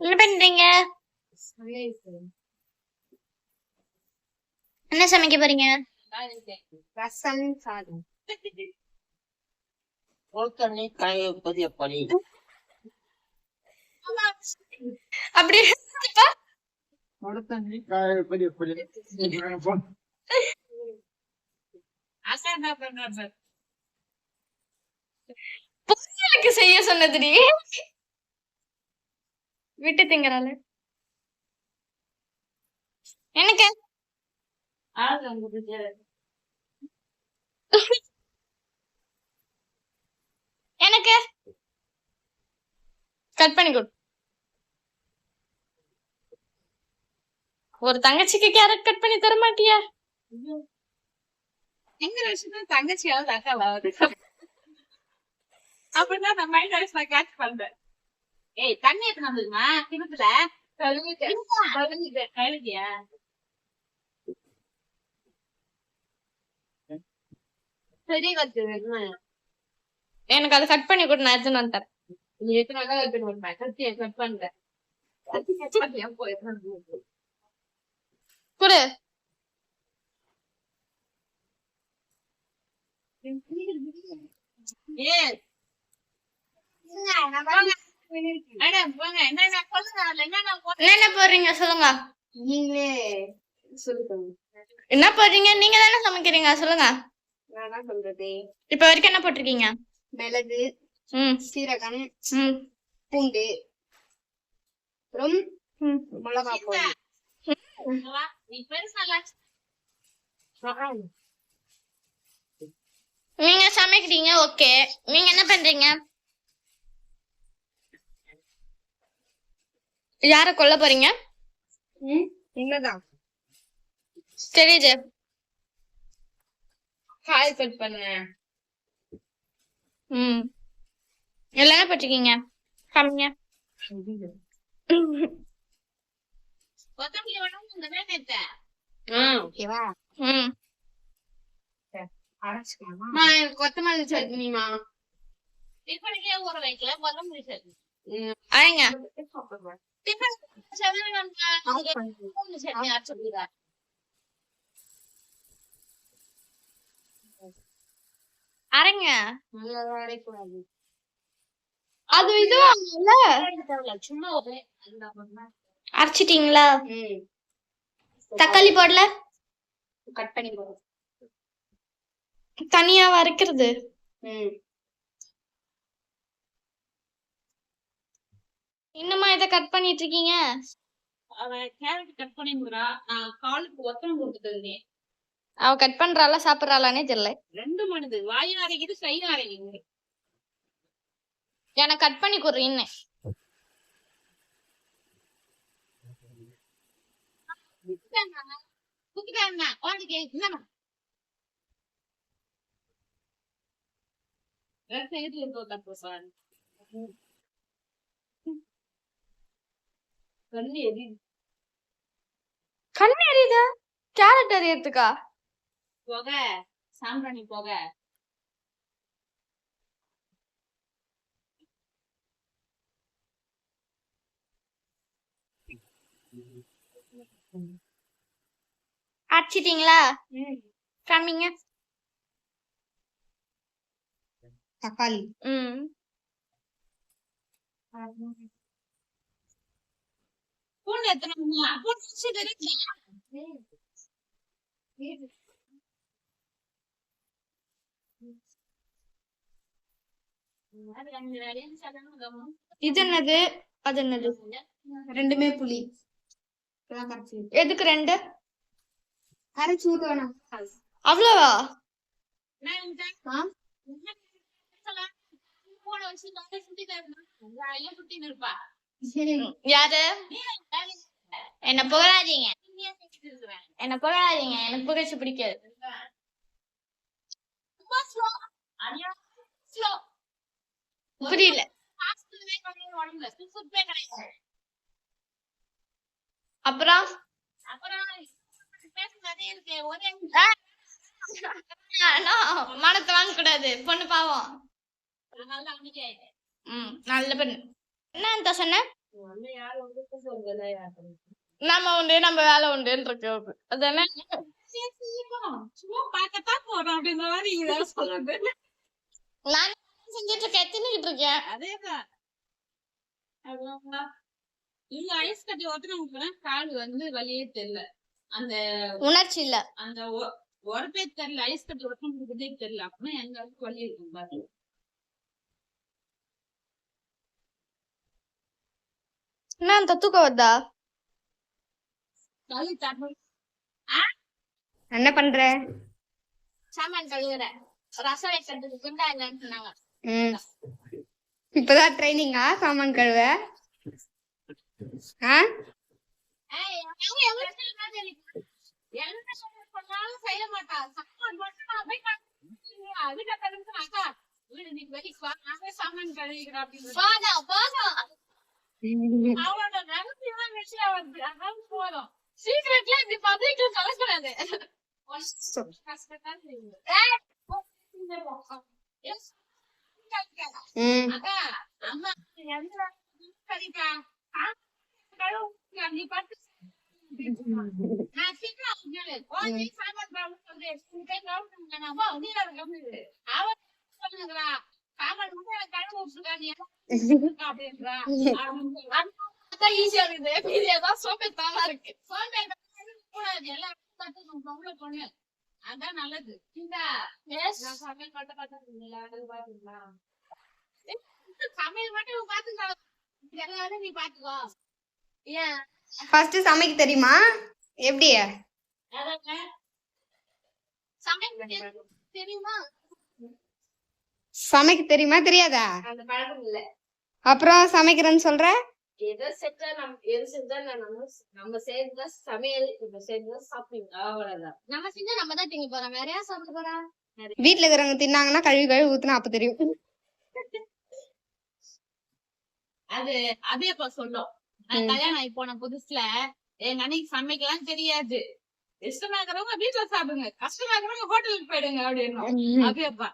என்ன பண்றீங்க? என்ன சமைக்க போறீங்க? ரசம் சாதம். உள்கண்ணி காய பதிய பணி அப்படி உள்கண்ணி காய பதிய பணி எனக்கு செய்ய சொன்னதுடி. விட்டு திங்கறால எனக்கு? எனக்கு? கட் பண்ணி கொடு. ஒரு தங்கச்சிக்கு கேரட் கட் பண்ணி தர மாட்டியா? எங்க வருஷத்துல தங்கச்சியாவது அக்காவாவது அப்படிதான் நான் மைண்ட் வாய்ஸ் நான் கேட்ச் பண்றேன் ஏய் தண்ணி எத்தனை வந்துருமா? கிணத்துல கழுவிட்டியா? சரி எனக்கு அதை கட் பண்ணி கொடு நான் எடுத்துன்னு வந்து தரேன் நீ எத்தனை கட் பண்ணி விடுமா கத்திய கட் பண்றேன் கட். பண்ணியா போங்க என்னென்ன சொல்லுங்க. நீங்களே சொல்லுங்க என்ன போடுறீங்க? நீங்க தானே சமைக்கிறீங்க? சொல்லுங்க. நான் என்ன சொல்றது இப்ப வரைக்கும் என்ன போட்டிருக்கீங்க? மிளகு ம். சீரகம் ம். பூண்டு அப்புறம் ம். மிளகா பொடி. நீங்க சமைக்கிறீங்க ஓகே. நீங்க என்ன பண்றீங்க? யார கொல்ல போறீங்க? என்னதான் தெரியுது காய் கட் பண்ணேன் ம். எல்லாமே போட்டிருக்கீங்க? காமிங்க கொத்தமல்லி வேணும் இந்த ஓகேவா ம். அரைச்சுக்கலாமா? கொத்தமல்லி சட்னிமா. டிஃபனுக்கே ஊற வைக்கல கொத்தமல்லி சட்னி. அரைச்சுடுறா அரைங்க. அது இதுவும் சும்மா அரைச்சிட்டீங்களா? தக்காளி போடல? கட் பண்ணி போடு தனியா அரைக்கிறது ம் இன்னுமா இதை கட் பண்ணிட்டு இருக்கீங்க அவன் கேரட் கட் பண்ணிங்கிறா நான் காலுக்கு ஒத்தனம் கொடுத்துட்டு இருந்தேன் அவ கட் பண்றாளா சாப்பிடுறாளானே தெரியல. ரெண்டு மணிது வாயும் அரைக்குது கையும் அரைக்குது. எனக்கு கட் பண்ணி கொடுறீன்னு என்னமா எதுல இருக்கோ தப்பு சார் கண்ணு எரி கண்ணு எரியுதா? கேரட் எரியறதுக்கா? புகை சாம்பிராணி புகை. அரைச்சிட்டீங்களா காமிங்க. தக்காளி. ம். பூண்டு எத்தனை பூண்டு வச்சுட்டு இருக்கீங்க இது என்னது? அது என்னது? ரெண்டுமே புளி. எதுக்கு ரெண்டு? கரைச்சி ஊத்த வேணாம். அவ்வளவா? சரி. யாரு? என்ன புகழாதீங்க. என்ன புகழாதீங்க. எனக்கு புகழ்ச்சி பிடிக்காது. புரியல. அப்புறம்? மனத்தை வாங்க கூடாது. பொண்ணு பாவம். நல்ல பெண். என்ன சொன்ன? நம்ம உண்டு நம்ம வேலை உண்டுன்னு இருக்கு அதானே? சும்மா பார்க்கத்தான் போறோம் அப்படின்ற மாதிரி நீங்க வேற சொல்றது நான் செஞ்சுட்டு இருக்கேன் தின்னுகிட்டு இருக்கேன் அதேதான் அவ்வளவுதான். இங்க ஐஸ் கட்டி ஒட்டுனவங்க கால் வந்து வலியே தெரியல. அந்த உணர்ச்சி இல்ல. அந்த உரப்பே தெரியல ஐஸ் கட்டி ஒட்டுனவங்களுக்கே தெரியல. அப்படின்னா எங்க அளவுக்கு வலி இருக்கும் பாருங்க. என்ன அந்த தூக்கம் வருதா? என்ன பண்ற? சாமான் கழுவுற. ரசம் வைக்கிறதுக்கு குண்டா இல்லைன்னு சொன்னாங்க. இப்பதான் ட்ரைனிங்கா சாமான் கழுவ? சாமான் கழுவிக்கிறேன் அப்படின்னு போதும் அவளோட விஷயம் வருது அதான் போதும். சீக்கிரட்ல இப்படி பப்ளிக்ல சொல்லக்கூடாது கஷ்டத்தான் செய்யுது. ஏய், இந்த பக்கம். எஸ். ம் அக்கா, அம்மா, எந்த சரிக்கா? ஆ, கழுவு, நீ பட்டு. நான் சீக்கிரம் வந்துடு. ஓ, நீ சாமான் கழுவு சொல்லு. நீ போய் கழுவுங்க. நான் போ, நீ வேற கழுவு. அவ சொல்லுங்கிறா, சாமான் மட்டும் எனக்கு கழுவ விட்டுருக்கா, நீ என்ன அப்படின்றா. அதான் ஈஸியா இருக்குது. இதுதான் சோம்பேத்தானா இருக்கு. சோம்பேறி கூடாது. எல்லாம் கத்துக்கணும், பொம்பளை பொண்ணு. அதான் நல்லது. இந்தா, எஸ் நான் சமையல் மட்டும் பாத்துங்களா? சமையல் மட்டும் பாத்துக்கோ எல்லாரும் நீ பாத்துக்கோ ஏன்? ஃபர்ஸ்ட் சமைக்க தெரியுமா? எப்படி? அதாங்க. சமைக்க தெரியுமா? சமைக்க தெரியுமா? தெரியாதா? அந்த பழக்கம் இல்ல. அப்புறம் சமைக்கிறேன்னு சொல்ற? எதை செஞ்சா நம்ம எது செஞ்சா நான் நம்ம நம்ம செய்யறதா சமையல் இப்ப செய்யறதா சாப்பிடுங்க அவ்வளவுதான். நம்ம செஞ்சா நம்ம தான் திங்க போறோம். வேற யார் சாப்பிட போறா? வீட்ல இருக்கிறவங்க தின்னாங்கன்னா கழுவி கழுவி ஊத்துனா அப்ப தெரியும். அது அதே இப்ப சொல்லும். கல்யாணம் ஆகி போன புதுசுல எங்க அன்னைக்கு சமைக்கலாம் தெரியாது. இஷ்டமா இருக்கிறவங்க வீட்டுல சாப்பிடுங்க. கஷ்டமா இருக்கிறவங்க ஹோட்டலுக்கு போயிடுங்க அப்படின்னு. அப்படியேப்பா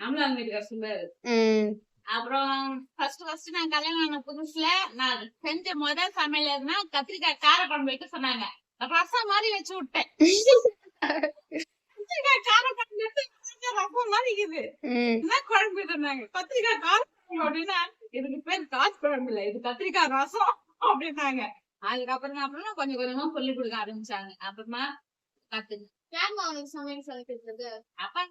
நம்மளாம் வீட்டுக்கார சொல்லுவாரு ம். அப்புறம் ஃபர்ஸ்ட் ஃபர்ஸ்ட் நான் கல்யாணம் ஆன புதுசுல நான் செஞ்ச முதல் சமையல் எதுனா கத்திரிக்காய் காரக்குழம்பு வைக்க சொன்னாங்க. ரசம் மாதிரி வச்சு விட்டேன். கத்திரிக்காய் காரக்குழம்பு ரசம் மாதிரி இருக்குது. என்ன குழம்பு சொன்னாங்க. கத்திரிக்காய் காரக்குழம்பு அப்படின்னா இதுக்கு பேர் காசு குழம்பு இல்ல இது கத்திரிக்காய் ரசம் அப்படின்னாங்க. அதுக்கப்புறம் அப்புறம் கொஞ்சம் கொஞ்சமா சொல்லி கொடுக்க ஆரம்பிச்சாங்க. அப்புறமா கத்து யாருமா உனக்கு சமையல் சொல்லி கொடுத்தது? அப்பா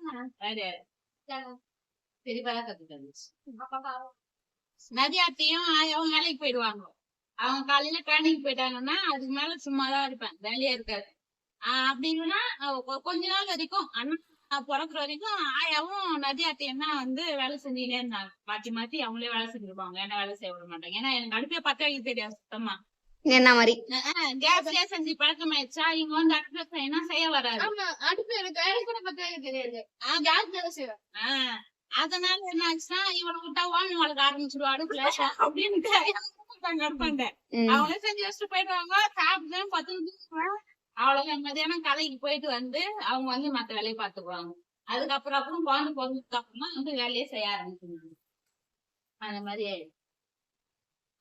வேற பெரியப்பா கத்துக்கிட்டு நதியாத்தையும் ஆயாவும் வேலைக்கு போயிடுவாங்க. அவங்க காலையில ட்ரைனிங் போயிட்டாங்கன்னா அதுக்கு மேல சும்மாதான் இருப்பேன். வேலையா இருக்காது. ஆஹ் அப்படி இல்லைன்னா அஹ் கொ- கொஞ்ச நாள் வரைக்கும் அண்ணன் பிறக்குற வரைக்கும் ஆயாவும் நதியாத்தையும் தான் வந்து வேலை செஞ்சுட்டே இருந்தாங்க. மாத்தி மாத்தி அவங்களே வேலை செஞ்சிருப்பாங்க. என்ன வேலை செய்ய விட மாட்டாங்க. ஏன்னா எனக்கு அடுப்பே பத்த வைக்க தெரியாது சுத்தமா. என்ன மாதிரி? கேஸ்லயே செஞ்சு பழக்கமாயிடுச்சா? இவங்க வந்து அடுப்புல செய்யணும் செய்ய வராது. அடுப்பு எனக்கு எனக்கு கூட பத்த வைக்க தெரியாது. ஆஹ் கேஸ் வேலை செய்வேன். ஆஹ் அதனால என்ன ஆச்சுன்னா இவனை விட்டா ஓமி வளர்க்க ஆரம்பிச்சிருவா அடுப்புல. அப்படின்ட்டு அவங்களே செஞ்சு வச்சுட்டு போயிடுவாங்க. சாப்பிட்டு பத்து நிமிஷம் அவ்வளவுதான் மதியானம் கலைக்கு போயிட்டு வந்து அவங்க வந்து மத்த வேலையை பாத்துக்குவாங்க அதுக்கப்புறம் அப்புறம் குழந்தை பிறந்ததுக்கு அப்புறமா வந்து வேலையே செய்ய ஆரம்பிச்சுருவாங்க அந்த மாதிரி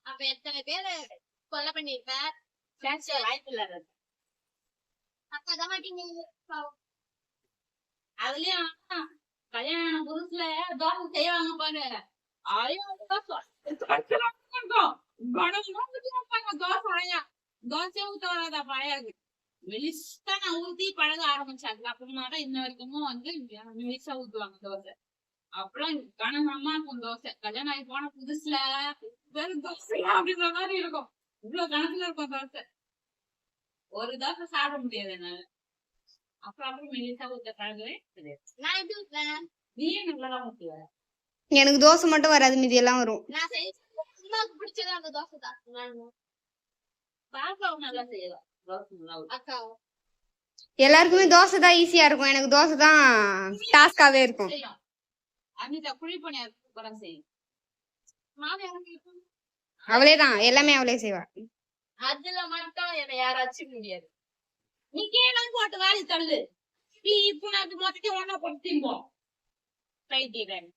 அப்ப எத்தனை பேரு கொலை பண்ணிருப்ப பேச வாய்ப்பு இல்லாத அப்பதான் மாட்டீங்க. அதுலயும் கல்யாணம் புதுசுல தோசை செய்வாங்க பாரு. ஐயோ தோசை. ஆயா தோசை ஊத்த வராதா பழையாது மெலிசா நான் ஊத்தி பழக ஆரம்பிச்சாங்க அப்புறமா தான் இன்ன வரைக்கும் வந்து மெலிசா ஊத்துவாங்க தோசை. அப்புறம் கனமா இருக்கும் தோசை. கல்யாணம் ஆகி போன புதுசுல வெறும் தோசை அப்படின்ற மாதிரி இருக்கும். இவ்வளவு கணக்குல இருக்கும் தோசை. ஒரு தோசை சாப்பிட முடியாது என்னால. அப்புறம் அப்புறம் மெலிசா ஊத்த பழகவே தெரியாது நான் எப்படி ஊத்துவேன்? நீயே நல்லாதான் ஊத்துவ. எனக்கு தோசை மட்டும் வராது மீதி எல்லாம் வரும். நான் அம்மாவுக்கு பிடிச்சது அந்த தோசை தான். நான் பாப்பாவும் நல்லா செய்யலாம் தோசை நல்லா ஊத்துவா. அக்கா எல்லாருக்குமே தோசை தான் ஈஸியா இருக்கும். எனக்கு தோசை தான் டாஸ்காவே இருக்கும். அனிதா குழி பணியாரம் செய்யும்? அவளே தான். எல்லாமே அவளே செய்வா. அதுல மட்டும் என்னை யாராச்சும் முடியாது. நீ கீழே போட்டு வாரி தள்ளு. நீ இப்போ நான் மொத்தத்தையும் ஒண்ணா போட்டு திம்போம் பைத்தியக்காரன்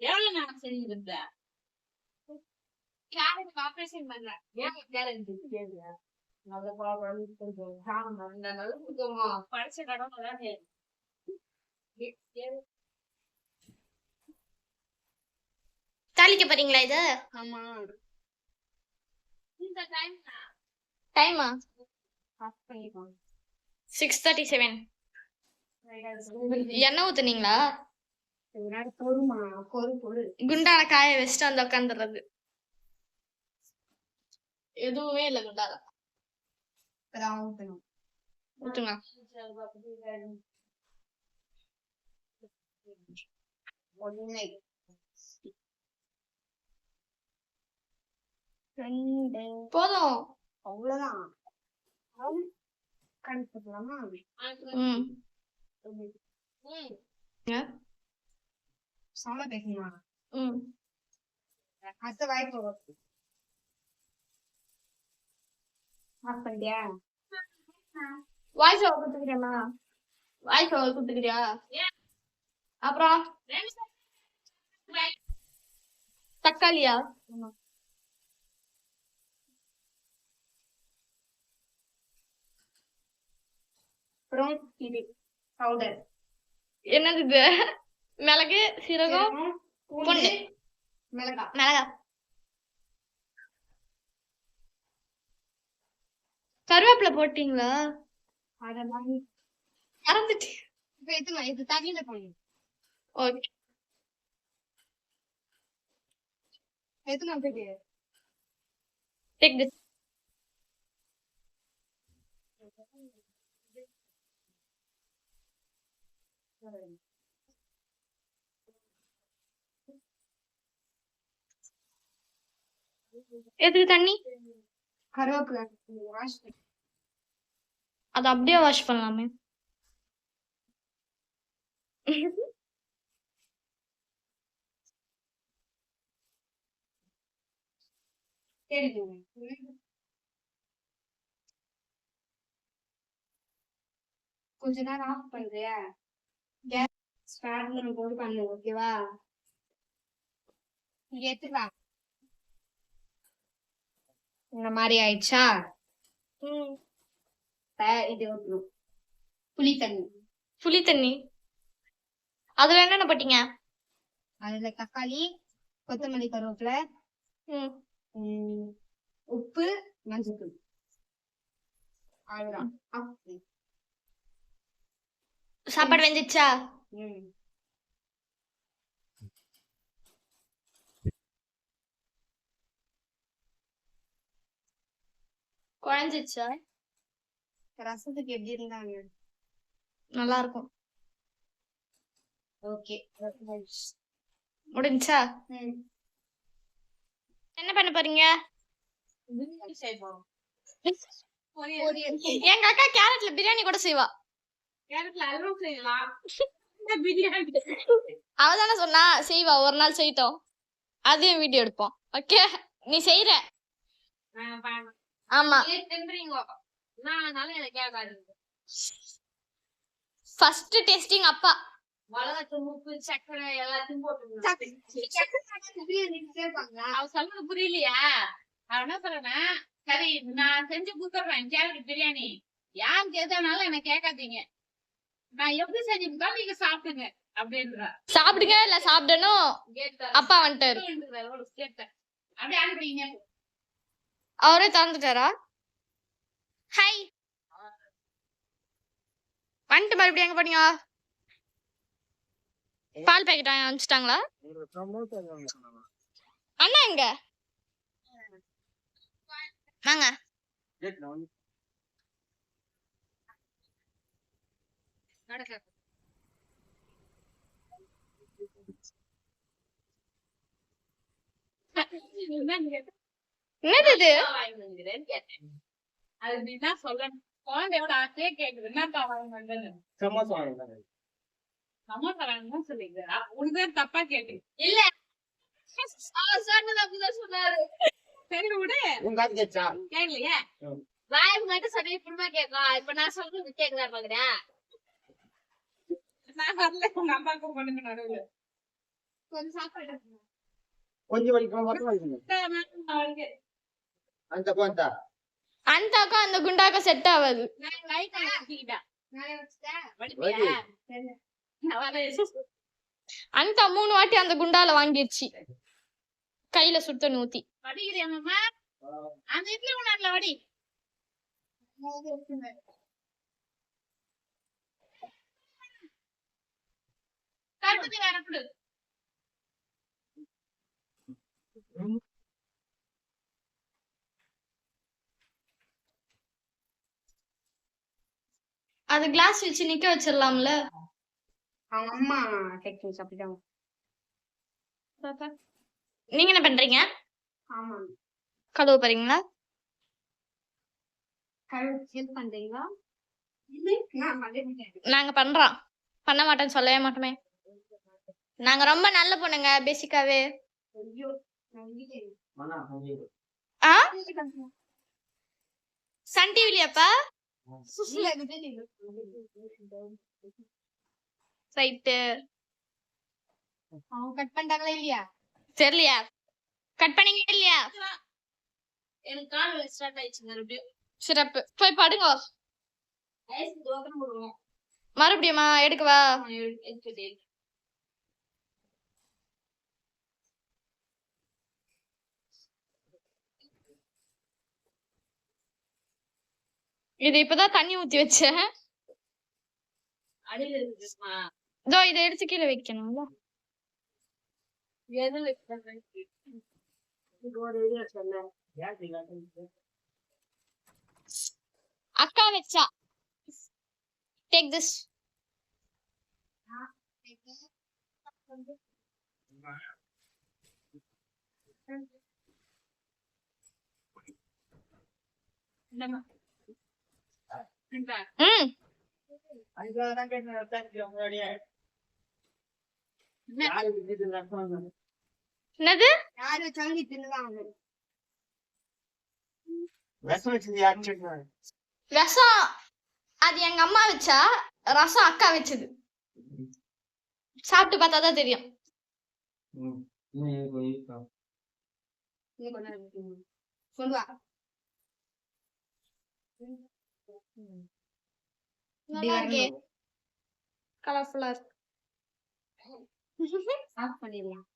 எவ்வளவு நேரம் செஞ்சிருந்த? கேரட் ஆபரேஷன் பண்றேன் ஏன் கேரட் கேளுங்க. நல்ல கொஞ்சம் சாணம் இந்த நல்ல கொஞ்சமா படிச்ச கடவுள் தான் தாளிக்க போறீங்களா இது? ஆமா. இந்த டைம் டைமா சிக்ஸ் தேர்ட்டி செவன் எண்ணெய் ஊத்துனீங்களா? குண்டான காய வச்சுட்டு வந்து உட்காந்துடுறது எதுவுமே இல்ல குண்டால ஊத்துங்க. போதும். அவ்வளவுதான். கண்டுபிடிக்கலாமா? ம். சம பேசணுமா அடுத்த வாய்ப்பு ஆஃப் பண்ணியா வாய்ஸ் ஓவர் குத்துக்கிறியாமா வாய்ஸ் ஓவர் அப்புறம்? தக்காளியா? அப்புறம் இது பவுடர் என்னது இது? மிளகு சீரகம் பூண்டு மிளகாய் மிளகா. கருவேப்பிலை போட்டீங்களா? அதெல்லாம் மறந்துட்டு இப்ப இது தண்ணியில போடணும். ஓகே. போயிட்டு டேக் திஸ் எதுக்கு தண்ணி? கருவேப்பிலை வாஷ் அது அப்படியே வாஷ் பண்ணலாமே. தெரியுங்க கொஞ்ச நேரம் ஆஃப் பண்றியா? கேஸ் போட்டு ஓகேவா? இங்க எடுத்துக்கலாம் இந்த மாதிரி ஆயிடுச்சா? இது ஊத்தணும். புளி தண்ணி. புளி தண்ணி. அதுல என்னென்ன போட்டீங்க? அதுல தக்காளி கொத்தமல்லி கருவேப்பிலை உப்பு மஞ்சள் அவ்வளவுதான். ஆஃப் பண்ணு. சாப்பாடு வெந்துச்சா? குழஞ்சிச்சா? ரசத்துக்கு எப்படி இருந்தாங்க? நல்லா இருக்கும் ஓகே முடிஞ்சா என்ன பண்ண போறீங்க? எங்க அக்கா கேரட்ல பிரியாணி கூட செய்வா கேரட்ல அல்வா செய்யலாம் பிரியாணி அவ தானே சொன்னா செய்வா ஒரு நாள் செய்யட்டும் அதையும் வீடியோ எடுப்போம். ஓகே? நீ செய்யற ஆமா. ஃபர்ஸ்ட் டெஸ்டிங் அப்பா. மிளகாத்தூள் உப்பு சக்கரை எல்லாத்தையும் போட்டு சேர்ப்பாங்களா அவ சொல்றது புரியலையா? அவன் என்ன சொல்றேன்னா சரி நான் செஞ்சு கொடுத்துட்றேன். கேரட் பிரியாணி. யாருக்கு எதுனாலும் என்ன கேட்காதீங்க. நான் எப்படி செஞ்சிருந்தாலும் நீங்க சாப்பிடுங்க அப்படின்றா. சாப்பிடுங்க இல்ல சாப்பிடணும். அப்பா வந்துட்டாரு. கேட்டேன் அப்படியே அவரே திறந்துட்டாரா? ஹாய் வந்துட்டு மறுபடியும் எங்க போனீங்க? பால் பாக்கெட் அனுப்பிச்சிட்டாங்களா? அண்ணா எங்க? வாங்க என்னது இது? அது நீ தான் சொல்லணும். குழந்தையோட ஆசையே கேக்குது. என்னப்பா வாங்கி சமோசா வாங்கினாங்க சமோசா சொல்லிக்கிறா உனக்கு தப்பா கேட்டு இல்ல. அவர் சொன்னது அப்படிதான் சொன்னாரு. சரி விடு. உங்க காது கேச்சா? கேட்கலையே வாய் மட்டும் இப்ப நான் சொல்றது கேக்குதா பாக்குறேன்? நான் வரல. உங்க அம்மாவுக்கு பொண்ணுங்க நடுவுல. கொஞ்சம் சாப்பாடு கொஞ்சம் வலிக்கும் மட்டும் வலிக்கணும் அந்த போந்தா அந்தாக்கும் அந்த குண்டாக்கும் செட் ஆகாது. அந்த மூணு வாட்டி அந்த குண்டால வாங்கிருச்சு. கையில சுத்த நூத்தி. படிக்கிறியாம்மா அந்த இட்லி உணர்ல வடி கருப்பத்தி வேற கொடு அது கிளாஸ் வச்சு நிக்க வச்சிடலாம்ல. அவங்க அம்மா டெக்னிக்ஸ் அப்படிதான். நீங்க என்ன பண்றீங்க? ஆமா. கழுவ போறீங்களா? நாங்க பண்றோம். பண்ண மாட்டேன்னு சொல்லவே மாட்டோமே. நாங்க ரொம்ப நல்ல பொண்ணுங்க பேசிக்காவே. ஐயோ நான் வீட்டுக்கு மனா கொஞ்சம் ஆ? சன் டிவிலியாப்பா ரைட்டு அவங்க கட் பண்ணிட்டாங்களா இல்லையா? தெரியலையா? கட் பண்ணீங்க இல்லையா? எனக்கு கால் ஸ்டார்ட் ஆயிடுச்சு மறுபடியும் சிறப்பு. போய் படுங்க. மறுபடியுமா எடுக்கவா இது இப்பதான் தண்ணி ஊத்தி வச்சேன். இதோ இதை எடுத்து கீழே வைக்கணும்ல. அக்கா வச்சா. டேக் திஸ் ம் என்னது? விஷம் அது எங்க அம்மா வச்சா ரசம் அக்கா வச்சது. சாப்பிட்டு பார்த்தா தான் தெரியும். சொல்லுவா. நல்லா இருக்கே கலர்ஃபுல்லா இருக்கு ஆஃப் பண்ணிடலாம்